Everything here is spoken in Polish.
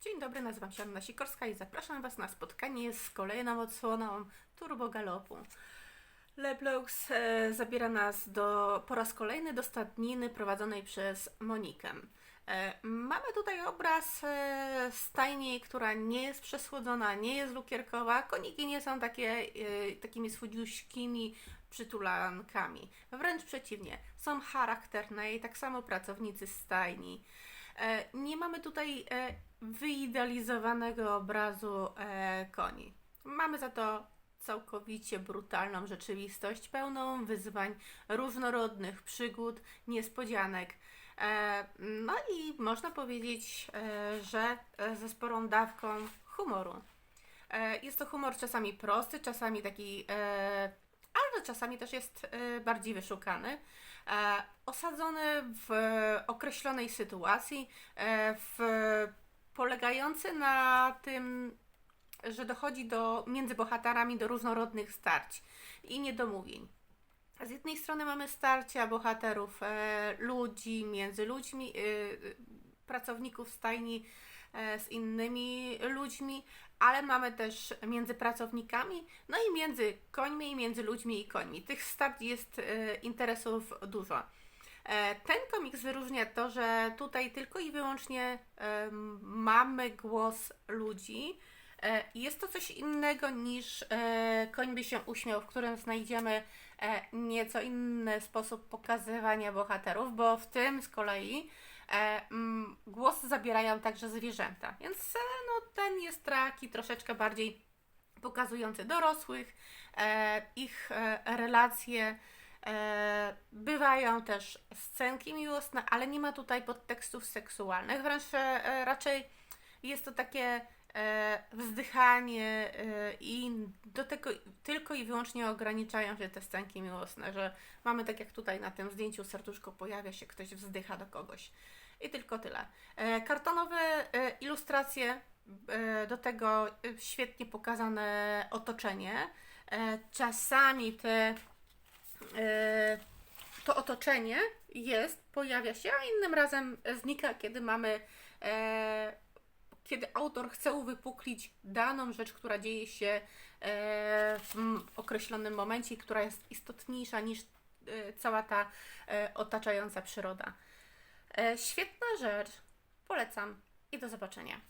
Dzień dobry, nazywam się Anna Sikorska i zapraszam Was na spotkanie z kolejną odsłoną Turbo Galopu. Leblox e, zabiera nas do, po raz kolejny do stadniny prowadzonej przez Monikę. E, mamy tutaj obraz e, stajni, która nie jest przesłodzona, nie jest lukierkowa. Koniki nie są takie, e, takimi słodziuśkimi przytulankami. Wręcz przeciwnie, są charakterne i tak samo pracownicy stajni. E, Nie mamy tutaj e, wyidealizowanego obrazu e, koni. Mamy za to całkowicie brutalną rzeczywistość, pełną wyzwań, różnorodnych przygód, niespodzianek. E, No i można powiedzieć, e, że e, ze sporą dawką humoru. E, Jest to humor czasami prosty, czasami taki, e, ale czasami też jest e, bardziej wyszukany. E, Osadzony w określonej sytuacji, w, polegający na tym, że dochodzi do, między bohaterami do różnorodnych starć i niedomówień. Z jednej strony mamy starcia bohaterów, e, ludzi między ludźmi, e, pracowników stajni e, z innymi ludźmi, ale mamy też między pracownikami, no i między końmi, i między ludźmi i końmi. Tych starć jest e, interesów dużo. E, Ten komiks wyróżnia to, że tutaj tylko i wyłącznie mamy głos ludzi. E, Jest to coś innego niż e, Koń by się uśmiał, w którym znajdziemy nieco inny sposób pokazywania bohaterów, bo w tym z kolei głos zabierają także zwierzęta. Więc no, ten jest taki troszeczkę bardziej pokazujący dorosłych, ich relacje. E, bywają też scenki miłosne, ale nie ma tutaj podtekstów seksualnych, wręcz e, raczej jest to takie e, wzdychanie e, i do tego tylko i wyłącznie ograniczają się te scenki miłosne, że mamy tak jak tutaj na tym zdjęciu serduszko pojawia się, ktoś wzdycha do kogoś. I tylko tyle. E, kartonowe e, ilustracje, e, do tego e, świetnie pokazane otoczenie. E, czasami te e, to otoczenie jest, pojawia się, a innym razem znika, kiedy mamy, e, kiedy autor chce uwypuklić daną rzecz, która dzieje się e, w określonym momencie, która jest istotniejsza niż e, cała ta e, otaczająca przyroda. E, świetna rzecz, polecam i do zobaczenia.